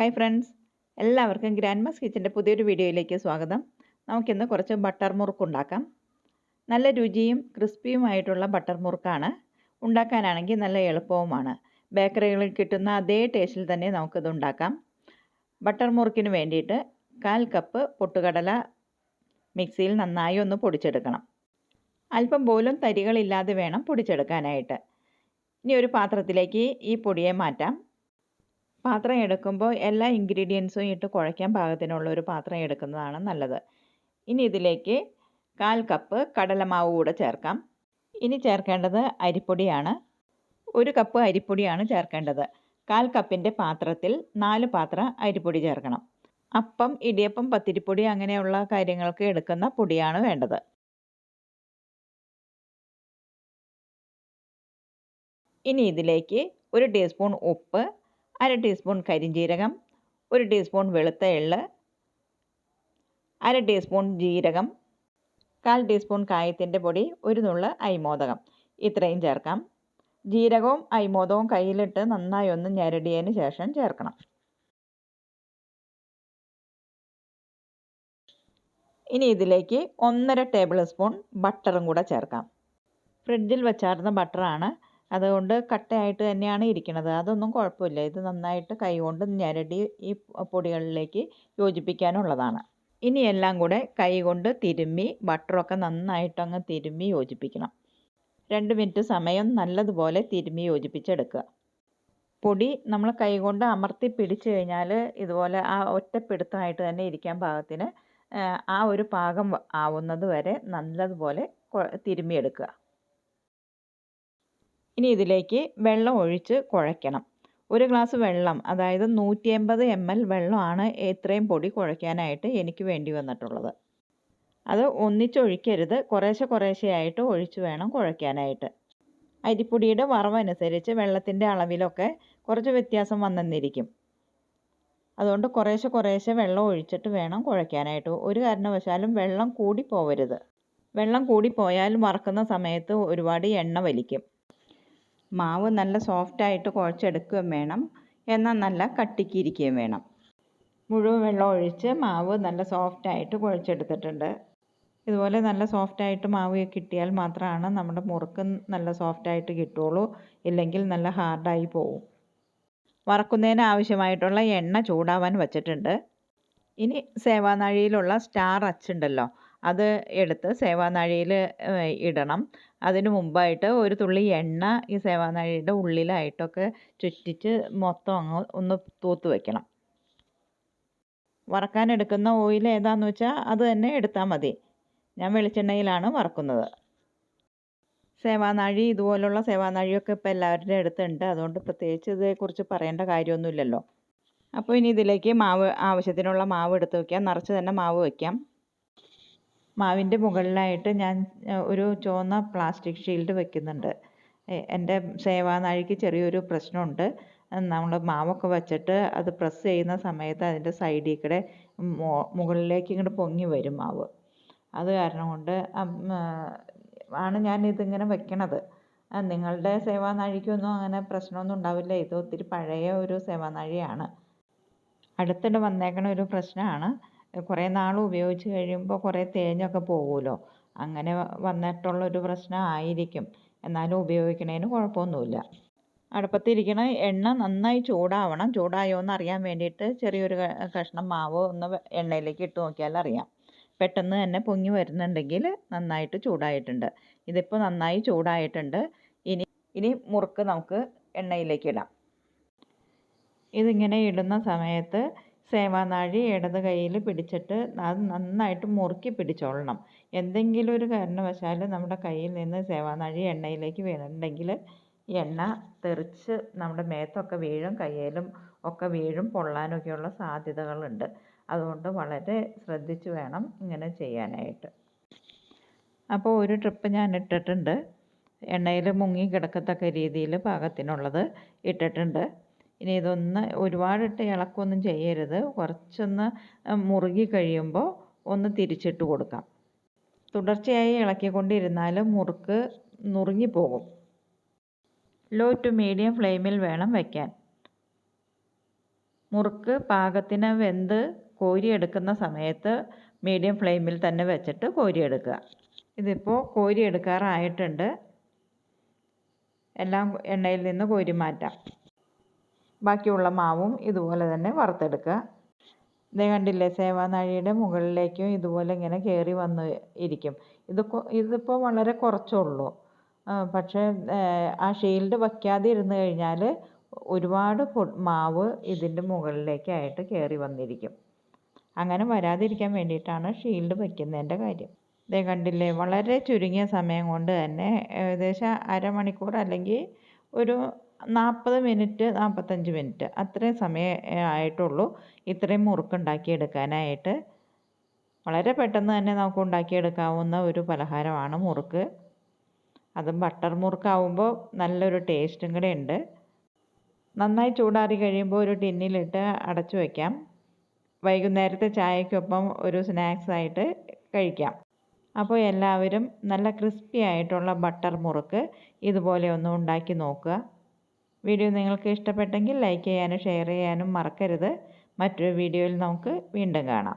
Hi friends എല്ലാവർക്കും grand mass കിച്ചന്റെ പുതിയൊരു വീഡിയോയിലേക്ക് സ്വാഗതം. നമുക്കിന്ന് കുറച്ച് ബട്ടർ മുറുക്ക് ഉണ്ടാക്കാം. നല്ല രുചിയും ക്രിസ്പിയുമായിട്ടുള്ള ബട്ടർ മുറുക്കാണ്. ഉണ്ടാക്കാനാണെങ്കിൽ നല്ല എളുപ്പവുമാണ്. ബേക്കറികളിൽ കിട്ടുന്ന അതേ ടേസ്റ്റിൽ തന്നെ നമുക്കിത് ഉണ്ടാക്കാം. ബട്ടർ മുറുക്കിന് വേണ്ടിയിട്ട് കാൽ കപ്പ് പൊട്ടുകടല മിക്സിയിൽ നന്നായി ഒന്ന് പൊടിച്ചെടുക്കണം. അല്പം പോലും തരികളില്ലാതെ വേണം പൊടിച്ചെടുക്കാനായിട്ട്. ഇനി ഒരു പാത്രത്തിലേക്ക് ഈ പൊടിയെ മാറ്റാം. പാത്രം എടുക്കുമ്പോൾ എല്ലാ ഇൻഗ്രീഡിയൻസും ഇട്ട് കുഴയ്ക്കാൻ പാകത്തിനുള്ള ഒരു പാത്രം എടുക്കുന്നതാണ് നല്ലത്. ഇനി ഇതിലേക്ക് കാൽ കപ്പ് കടലമാവ് കൂടെ ചേർക്കാം. ഇനി ചേർക്കേണ്ടത് അരിപ്പൊടിയാണ്. ഒരു കപ്പ് അരിപ്പൊടിയാണ് ചേർക്കേണ്ടത്. കാൽ കപ്പിന്റെ പാത്രത്തിൽ നാല് പാത്രം അരിപ്പൊടി ചേർക്കണം. അപ്പം ഇടിയപ്പം പത്തിരിപ്പൊടി അങ്ങനെയുള്ള കാര്യങ്ങൾക്ക് എടുക്കുന്ന പൊടിയാണ് വേണ്ടത്. ഇനി ഇതിലേക്ക് ഒരു ടീസ്പൂൺ ഉപ്പ് അര ടീസ്പൂൺ കരിഞ്ജീരകം ഒരു ടീസ്പൂൺ വെളുത്ത എള്ള് അര ടീസ്പൂൺ ജീരകം കാൽ ടീസ്പൂൺ കായത്തിന്റെ പൊടി ഒരു നുള്ള് അയ്മോദകം. ഇത്രയും ചേർക്കാം. ജീരകവും അയ്മോദവും കയ്യിലിട്ട് നന്നായി ഒന്ന് ഞെരടിയതിന് ശേഷം ചേർക്കണം. ഇനി ഇതിലേക്ക് ഒന്നര ടേബിൾ സ്പൂൺ ബട്ടറും കൂടെ ചേർക്കാം. ഫ്രിഡ്ജിൽ വെച്ചാർന്ന ബട്ടറാണ് അതുകൊണ്ട് കട്ടയായിട്ട് തന്നെയാണ് ഇരിക്കുന്നത്. അതൊന്നും കുഴപ്പമില്ല. ഇത് നന്നായിട്ട് കൈകൊണ്ട് ഞരടി ഈ പൊടികളിലേക്ക് യോജിപ്പിക്കാനുള്ളതാണ്. ഇനി എല്ലാം കൂടെ കൈകൊണ്ട് തിരുമ്മി ബട്ടറൊക്കെ നന്നായിട്ടങ്ങ് തിരുമ്മി യോജിപ്പിക്കണം. രണ്ട് മിനിറ്റ് സമയം നല്ലതുപോലെ തിരുമ്മി യോജിപ്പിച്ചെടുക്കുക. പൊടി നമ്മൾ കൈകൊണ്ട് അമർത്തി പിടിച്ചു കഴിഞ്ഞാൽ ഇതുപോലെ ആ ഒറ്റപ്പിടുത്തമായിട്ട് തന്നെ ഇരിക്കാൻ പാകത്തിന് ആ ഒരു പാകം ആവുന്നത് വരെ നല്ലതുപോലെ തിരുമ്മിയെടുക്കുക. ഇനി ഇതിലേക്ക് വെള്ളം ഒഴിച്ച് കുഴയ്ക്കണം. ഒരു ഗ്ലാസ് വെള്ളം അതായത് നൂറ്റി എൺപത് എം എൽ വെള്ളമാണ് ഇത്രയും പൊടി കുഴയ്ക്കാനായിട്ട് എനിക്ക് വേണ്ടി വന്നിട്ടുള്ളത്. അത് ഒന്നിച്ചൊഴിക്കരുത്. കുറേശ്ശെ കുറേശ്ശെയായിട്ട് ഒഴിച്ച് വേണം കുഴയ്ക്കാനായിട്ട്. അരിപ്പൊടിയുടെ വറവനുസരിച്ച് വെള്ളത്തിന്റെ അളവിലൊക്കെ കുറച്ച് വ്യത്യാസം വന്നെന്നിരിക്കും. അതുകൊണ്ട് കുറേശ്ശെ കുറേശ്ശെ വെള്ളം ഒഴിച്ചിട്ട് വേണം കുഴയ്ക്കാനായിട്ട്. ഒരു കാരണവശാലും വെള്ളം കൂടി പോവരുത് വെള്ളം കൂടി പോയാൽ വറക്കുന്ന സമയത്ത് ഒരുപാട് എണ്ണ വലിക്കും. മാവ് നല്ല സോഫ്റ്റായിട്ട് കുഴച്ചെടുക്കുകയും വേണം. എന്നാൽ നല്ല കട്ടിക്കിരിക്കുകയും വേണം. മുഴുവൻ വെള്ളം ഒഴിച്ച് മാവ് നല്ല സോഫ്റ്റായിട്ട് കുഴച്ചെടുത്തിട്ടുണ്ട്. ഇതുപോലെ നല്ല സോഫ്റ്റായിട്ട് മാവ് കിട്ടിയാൽ മാത്രമാണ് നമ്മുടെ മുറുക്ക് നല്ല സോഫ്റ്റായിട്ട് കിട്ടുള്ളൂ ഇല്ലെങ്കിൽ നല്ല ഹാർഡായി പോവും. വറക്കുന്നതിന് ആവശ്യമായിട്ടുള്ള എണ്ണ ചൂടാവാൻ വച്ചിട്ടുണ്ട്. ഇനി സേവാനാഴിയിലുള്ള സ്റ്റാർ അച്ചുണ്ടല്ലോ. അത് എടുത്ത് സേവാനാഴിയിൽ ഇടണം. അതിന് മുമ്പായിട്ട് ഒരു തുള്ളി എണ്ണ ഈ സേവാനാഴിയുടെ ഉള്ളിലായിട്ടൊക്കെ ചുറ്റിച്ച് മൊത്തം അങ്ങ് ഒന്ന് തൂത്ത് വയ്ക്കണം വറക്കാൻ എടുക്കുന്ന ഓയിൽ ഏതാണെന്ന് വെച്ചാൽ അത് തന്നെ എടുത്താൽ മതി. ഞാൻ വെളിച്ചെണ്ണയിലാണ് വറക്കുന്നത്. സേവാനാഴി ഇതുപോലുള്ള സേവാനാഴിയൊക്കെ ഇപ്പോൾ എല്ലാവരുടെ അടുത്തുണ്ട്. അതുകൊണ്ട് പ്രത്യേകിച്ച് ഇതേക്കുറിച്ച് പറയേണ്ട കാര്യമൊന്നുമില്ലല്ലോ. അപ്പോൾ ഇനി ഇതിലേക്ക് മാവ് ആവശ്യത്തിനുള്ള മാവ് എടുത്ത് വയ്ക്കാം നിറച്ച് തന്നെ മാവ് വയ്ക്കാം മാവിന്റെ മുകളിലായിട്ട് ഞാൻ ഒരു ചുവന്ന പ്ലാസ്റ്റിക് ഷീൽഡ് വെക്കുന്നുണ്ട്. എന്റെ സേവാനാഴിക്ക് ചെറിയൊരു പ്രശ്നമുണ്ട്. നമ്മൾ മാവൊക്കെ വച്ചിട്ട് അത് പ്രസ് ചെയ്യുന്ന സമയത്ത് അതിന്റെ സൈഡിൽ കൂടെ മുകളിലേക്ക് ഇങ്ങോട്ട് പൊങ്ങി വരും മാവ്. അത് കാരണം കൊണ്ട് ആണ് ഞാൻ ഇതിങ്ങനെ വെക്കണത്. നിങ്ങളുടെ സേവാനാഴിക്കൊന്നും അങ്ങനെ പ്രശ്നമൊന്നും ഉണ്ടാവില്ല. ഇത് ഒത്തിരി പഴയ ഒരു സേവാനാഴിയാണ് അടുത്തിടെ വന്നേക്കണ ഒരു പ്രശ്നമാണ്. കുറേ നാൾ ഉപയോഗിച്ച് കഴിയുമ്പോൾ കുറേ തേഞ്ഞൊക്കെ പോകുമല്ലോ അങ്ങനെ വന്നിട്ടുള്ളൊരു പ്രശ്നം ആയിരിക്കും. എന്നാലും ഉപയോഗിക്കുന്നതിന് കുഴപ്പമൊന്നുമില്ല. അടുപ്പത്തിരിക്കണ എണ്ണ നന്നായി ചൂടാവണം. ചൂടായോ എന്ന് അറിയാൻ വേണ്ടിയിട്ട് ചെറിയൊരു കഷ്ണം മാവ് ഒന്ന് എണ്ണയിലേക്ക് ഇട്ട് നോക്കിയാൽ അറിയാം. പെട്ടെന്ന് തന്നെ പൊങ്ങി വരുന്നുണ്ടെങ്കിൽ നന്നായിട്ട് ചൂടായിട്ടുണ്ട്. ഇതിപ്പോൾ നന്നായി ചൂടായിട്ടുണ്ട്. ഇനി ഇനി മുറുക്ക് നമുക്ക് എണ്ണയിലേക്ക് ഇടാം. ഇതിങ്ങനെ ഇടുന്ന സമയത്ത് സേവാനാഴി ഇടത് കൈയിൽ പിടിച്ചിട്ട് അത് നന്നായിട്ട് മുറുക്കി പിടിച്ചോളണം. എന്തെങ്കിലും ഒരു കാരണവശാൽ നമ്മുടെ കയ്യിൽ നിന്ന് സേവാനാഴി എണ്ണയിലേക്ക് വീണിട്ടുണ്ടെങ്കിൽ എണ്ണ തെറിച്ച് നമ്മുടെ മേത്തൊക്കെ വീഴും കയ്യിലും ഒക്കെ വീഴും പൊള്ളാനൊക്കെയുള്ള സാധ്യതകളുണ്ട്. അതുകൊണ്ട് വളരെ ശ്രദ്ധിച്ച് വേണം ഇങ്ങനെ ചെയ്യാനായിട്ട്. അപ്പോൾ ഒരു ട്രിപ്പ് ഞാൻ ഇട്ടിട്ടുണ്ട്. എണ്ണയിൽ മുങ്ങി കിടക്കത്തക്ക രീതിയിൽ പാകത്തിനുള്ളത് ഇട്ടിട്ടുണ്ട്. ഇനി ഇതൊന്ന് ഒരുപാടിട്ട് ഇളക്കൊന്നും ചെയ്യരുത്. കുറച്ചൊന്ന് മുറുകി കഴിയുമ്പോൾ ഒന്ന് തിരിച്ചിട്ട് കൊടുക്കാം. തുടർച്ചയായി ഇളക്കിക്കൊണ്ടിരുന്നാൽ മുറുക്ക് നുറുങ്ങിപ്പോകും ലോ ടു മീഡിയം ഫ്ലെയിമിൽ വേണം വയ്ക്കാൻ മുറുക്ക് പാകത്തിന് വെന്ത് കോരിയെടുക്കുന്ന സമയത്ത് മീഡിയം ഫ്ലെയിമിൽ തന്നെ വെച്ചിട്ട് കോരിയെടുക്കുക. ഇതിപ്പോൾ കോരിയെടുക്കാറായിട്ടുണ്ട്. എല്ലാം എണ്ണയിൽ നിന്ന് കോരി മാറ്റാം. ബാക്കിയുള്ള മാവും ഇതുപോലെ തന്നെ വറുത്തെടുക്കുക. ഇതേ കണ്ടില്ലേ സേവാനാഴിയുടെ മുകളിലേക്കും ഇതുപോലെ ഇങ്ങനെ കയറി വന്ന് ഇരിക്കും. ഇത് ഇതിപ്പോൾ വളരെ കുറച്ചുള്ളൂ. പക്ഷേ ആ ഷീൽഡ് വയ്ക്കാതെ ഇരുന്ന് കഴിഞ്ഞാൽ ഒരുപാട് മാവ് ഇതിന്റെ മുകളിലേക്കായിട്ട് കയറി വന്നിരിക്കും. അങ്ങനെ വരാതിരിക്കാൻ വേണ്ടിയിട്ടാണ് ഷീൽഡ് വയ്ക്കുന്നതിന്റെ കാര്യം. ഇതേ കണ്ടില്ലേ വളരെ ചുരുങ്ങിയ സമയം കൊണ്ട് തന്നെ ഏകദേശം അരമണിക്കൂർ അല്ലെങ്കിൽ ഒരു നാൽപ്പത് മിനിറ്റ് നാൽപ്പത്തഞ്ച് മിനിറ്റ്. അത്രയും സമയം ആയിട്ടുള്ളൂ. ഇത്രയും മുറുക്കുണ്ടാക്കിയെടുക്കാനായിട്ട്. വളരെ പെട്ടെന്ന് തന്നെ നമുക്ക് ഉണ്ടാക്കിയെടുക്കാവുന്ന ഒരു പലഹാരമാണ് മുറുക്ക്. അതും ബട്ടർ മുറുക്കാവുമ്പോൾ നല്ലൊരു ടേസ്റ്റും കൂടെ ഉണ്ട്. നന്നായി ചൂടാറി കഴിയുമ്പോൾ ഒരു ടിന്നിലിട്ട് അടച്ചു വയ്ക്കാം വൈകുന്നേരത്തെ ചായക്കൊപ്പം ഒരു സ്നാക്സ് ആയിട്ട് കഴിക്കാം. അപ്പോൾ എല്ലാവരും നല്ല ക്രിസ്പി ആയിട്ടുള്ള ബട്ടർ മുറുക്ക് ഇതുപോലെ ഒന്ന് ഉണ്ടാക്കി നോക്കുക. വീഡിയോ നിങ്ങൾക്ക് ഇഷ്ടപ്പെട്ടെങ്കിൽ ലൈക്ക് ചെയ്യാനും ഷെയർ ചെയ്യാനും മറക്കരുത്. മറ്റൊരു വീഡിയോയിൽ നമുക്ക് വീണ്ടും കാണാം.